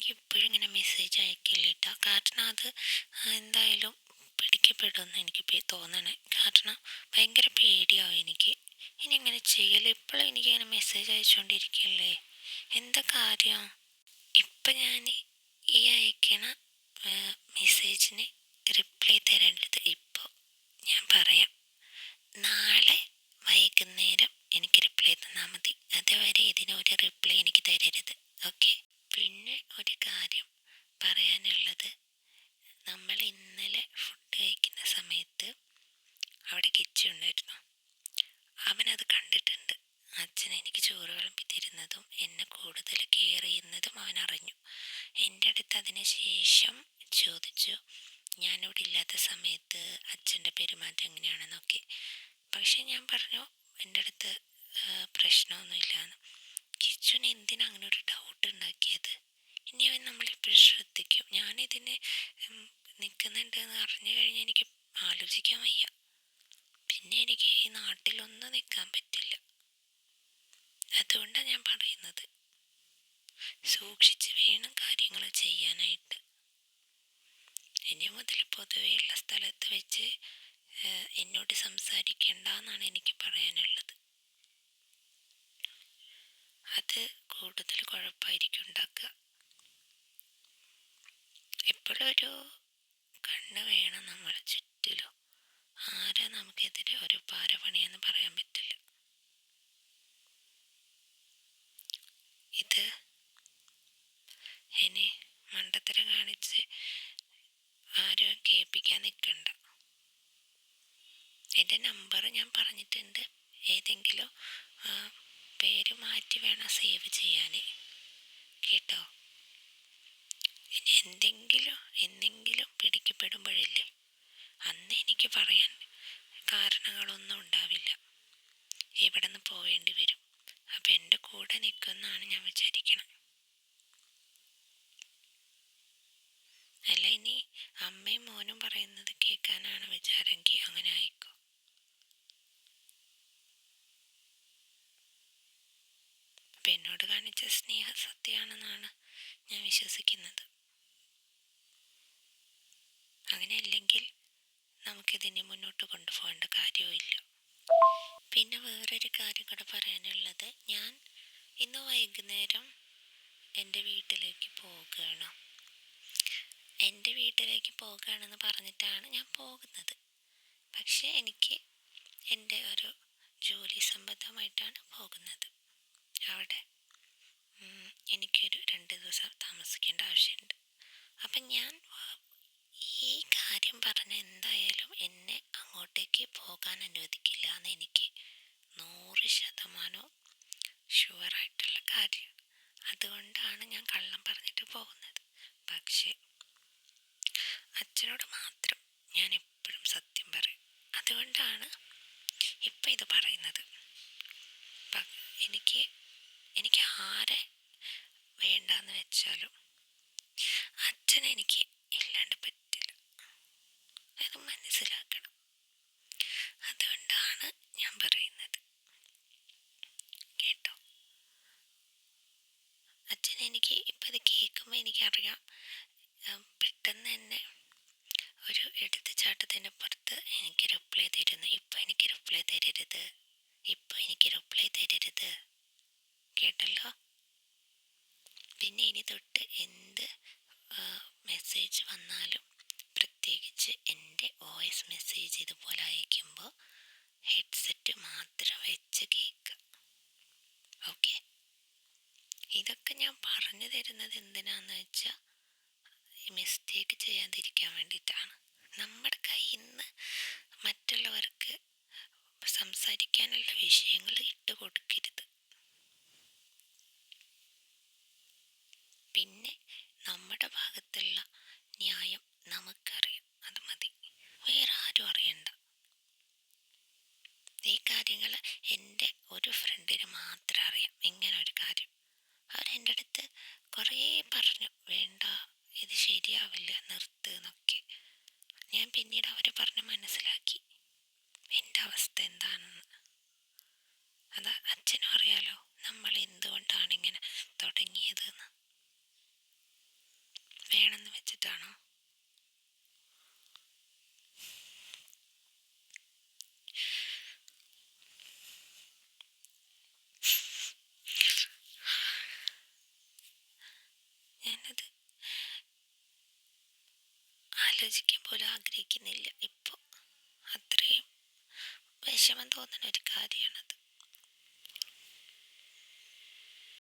അല്ലെങ്കിൽ ഇപ്പോഴും ഇങ്ങനെ മെസ്സേജ് അയക്കില്ല കേട്ടോ കാരണം അത് എന്തായാലും പിടിക്കപ്പെടുമെന്ന് എനിക്ക് തോന്നണേ. കാരണം ഭയങ്കര പേടിയാവും എനിക്ക്. ഇനി അങ്ങനെ ചെയ്യൽ. ഇപ്പോഴും എനിക്ക് ഇങ്ങനെ മെസ്സേജ് അയച്ചുകൊണ്ടിരിക്കല്ലേ എന്താ കാര്യം? ഇപ്പം ഞാൻ ഈ അയക്കണ മെസ്സേജിന് റിപ്ലൈ തരേണ്ടത് ഇപ്പോൾ ഞാൻ പറയാം നാളെ വൈകുന്നേരം എനിക്ക് റിപ്ലൈ തന്നാൽ മതി അതുവരെ ഇതിന് ഒരു റിപ്ലൈ എനിക്ക് തരരുത് ഓക്കെ പിന്നെ ഒരു കാര്യം പറയാനുള്ളത് നമ്മൾ ഇന്നലെ ഫുഡ് കഴിക്കുന്ന സമയത്ത് അവിടെ കിച്ചു ഉണ്ടായിരുന്നു അവനത് കണ്ടിട്ടുണ്ട് അച്ഛൻ എനിക്ക് ചോറ് വിളമ്പി തരുന്നതും എന്നെ കൂടുതൽ കെയർ ചെയ്യുന്നതും അവൻ അറിഞ്ഞു. എന്റെ അടുത്ത് അതിന് ശേഷം ചോദിച്ചു ഞാനിവിടെ ഇല്ലാത്ത സമയത്ത് അച്ഛന്റെ പെരുമാറ്റം എങ്ങനെയാണെന്നൊക്കെ? പക്ഷേ ഞാൻ പറഞ്ഞു എന്റെ അടുത്ത് പ്രശ്നമൊന്നുമില്ല എന്ന് കിച്ചുവിന് എന്തിനാ അങ്ങനെ ഒരു ഡൗട്ട് ഉണ്ടാക്കിയത്? ഇനി അവൻ നമ്മളെപ്പോഴും ശ്രദ്ധിക്കും. ഞാനിതിന് നിൽക്കുന്നുണ്ട് എന്ന് അറിഞ്ഞു കഴിഞ്ഞാൽ എനിക്ക് ആലോചിക്കാൻ വയ്യ. പിന്നെ എനിക്ക് ഈ നാട്ടിലൊന്നും നിൽക്കാൻ പറ്റില്ല. പറയുന്നത്. സൂക്ഷിച്ച് വേണം കാര്യങ്ങൾ ചെയ്യാനായിട്ട്. ഇനി മുതൽ പൊതുവെയുള്ള സ്ഥലത്ത് വെച്ച് എന്നോട് സംസാരിക്കണ്ട എന്നാണ് എനിക്ക് പറയാനുള്ളത്. അത് കൂടുതൽ കുഴപ്പമായിരിക്കും ഉണ്ടാക്കുക. എപ്പോഴൊരു കണ്ണ് വേണം നമ്മളെ ചുറ്റിലും. ആരാ നമുക്കെതിരെ ഒരു പാരപണിയെന്ന് പറയാൻ പറ്റില്ല. ഇത് ഇനി മണ്ടത്തരം കാണിച്ച് ആരും കേൾപ്പിക്കാൻ നിൽക്കണ്ട. എന്റെ നമ്പർ ഞാൻ പറഞ്ഞിട്ടുണ്ട്. ഏതെങ്കിലും പേര് മാറ്റി വേണം സേവ് ചെയ്യാൻ. കേട്ടോ? ഇനി എന്തെങ്കിലും പിടിക്കപ്പെടുമ്പോഴില്ലേ അന്ന് എനിക്ക് പറയാൻ കാരണങ്ങളൊന്നും ഉണ്ടാവില്ല ഇവിടെ നിന്ന് പോവേണ്ടി വരും അപ്പം എന്റെ നിൽക്കുമെന്നാണ് ഞാൻ വിചാരിക്കണം. അല്ല ഇനി അമ്മയും മോനും പറയുന്നത് കേൾക്കാനാണ് വിചാരമെങ്കിൽ അങ്ങനെ ആയിക്കോ. അപ്പം എന്നോട് കാണിച്ച സ്നേഹ സത്യമാണെന്നാണ് ഞാൻ വിശ്വസിക്കുന്നത്. അങ്ങനെയല്ലെങ്കിൽ നമുക്കിതിനെ മുന്നോട്ട് കൊണ്ടുപോകേണ്ട കാര്യവുമില്ല. പിന്നെ വേറൊരു കാര്യം കൂടെ പറയാനുള്ളത് ഞാൻ ഇന്ന് വൈകുന്നേരം എന്റെ വീട്ടിലേക്ക് പോവുകയാണ് എന്റെ വീട്ടിലേക്ക് പോകുകയാണെന്ന് പറഞ്ഞിട്ടാണ് ഞാൻ പോകുന്നത്. പക്ഷേ എനിക്ക് എന്റെ ഒരു ജോലി സംബന്ധമായിട്ടാണ് പോകുന്നത്. അവിടെ എനിക്കൊരു രണ്ട് ദിവസം താമസിക്കേണ്ട ആവശ്യമുണ്ട്. അപ്പം ഞാൻ ഈ കാര്യം പറഞ്ഞ എന്തായാലും എന്നെ അങ്ങോട്ടേക്ക് പോകാൻ അനുവദിക്കില്ല എന്ന് എനിക്ക് നൂറ് ശതമാനവും ഷുവറായിട്ടുള്ള കാര്യം. അതുകൊണ്ടാണ് ഞാൻ കള്ളം പറഞ്ഞിട്ട് പോകുന്നത്. പക്ഷേ അച്ഛനോട് മാത്രം ഞാൻ എപ്പോഴും സത്യം പറയും. അതുകൊണ്ടാണ് ഇപ്പം ഇത് പറയുന്നത്. എനിക്ക് എനിക്ക് ആരെ വേണ്ടാന്ന് വെച്ചാലും അച്ഛൻ എനിക്ക് ഇല്ലാണ്ട് പറ്റില്ല. അത് മനസ്സിലാക്കണം അതുകൊണ്ടാണ് ഞാൻ പറയുന്നത് കേട്ടോ അച്ഛൻ എനിക്ക് ഇപ്പം ഇത് കേൾക്കുമ്പോൾ എനിക്കറിയാം പെട്ടെന്ന് തന്നെ ഒരു എടുത്തുചാട്ടത്തിന്റെ പുറത്ത് എനിക്ക് റിപ്ലൈ തരുന്നു. ഇപ്പം എനിക്ക് റിപ്ലൈ തരരുത്. ഇപ്പം എനിക്ക് റിപ്ലൈ തരരുത്. കേട്ടല്ലോ? പിന്നെ ഇനി തൊട്ട് എന്ത് മെസ്സേജ് വന്നാലും പ്രത്യേകിച്ച് എന്റെ വോയിസ് മെസ്സേജ് ഇതുപോലെ പറഞ്ഞു തരുന്നത് എന്തിനാന്ന് വെച്ചാൽ മിസ്റ്റേക്ക് ചെയ്യാതിരിക്കാൻ വേണ്ടിയിട്ടാണ്. നമ്മുടെ കയ്യിൽ നിന്ന് മറ്റുള്ളവർക്ക് സംസാരിക്കാനുള്ള വിഷയങ്ങൾ ഇട്ട് കൊടുക്കരുത്. പിന്നെ നമ്മുടെ ഭാഗത്തുള്ള ന്യായം നമുക്കറിയാം. അത് മതി. വേറെ ആരും അറിയണ്ട. ഈ കാര്യങ്ങൾ എന്റെ ഒരു ഫ്രണ്ടിന് മാത്രം അറിയാം. ഇങ്ങനെ ഒരു കാര്യം. അവരെന്റെ അടുത്ത് കുറേ പറഞ്ഞു വേണ്ട ഇത് ശരിയാവില്ല നിർത്ത് എന്നൊക്കെ. ഞാൻ പിന്നീട് അവരെ പറഞ്ഞ് മനസ്സിലാക്കി എന്റെ അവസ്ഥ എന്താണെന്ന്? അത് അച്ഛനും അറിയാലോ നമ്മൾ എന്തുകൊണ്ടാണ് ഇങ്ങനെ ആലോചിക്കാൻ പോലും ആഗ്രഹിക്കുന്നില്ല. ഇപ്പോൾ അത്രയും വിഷമം തോന്നുന്ന ഒരു കാര്യമാണത്.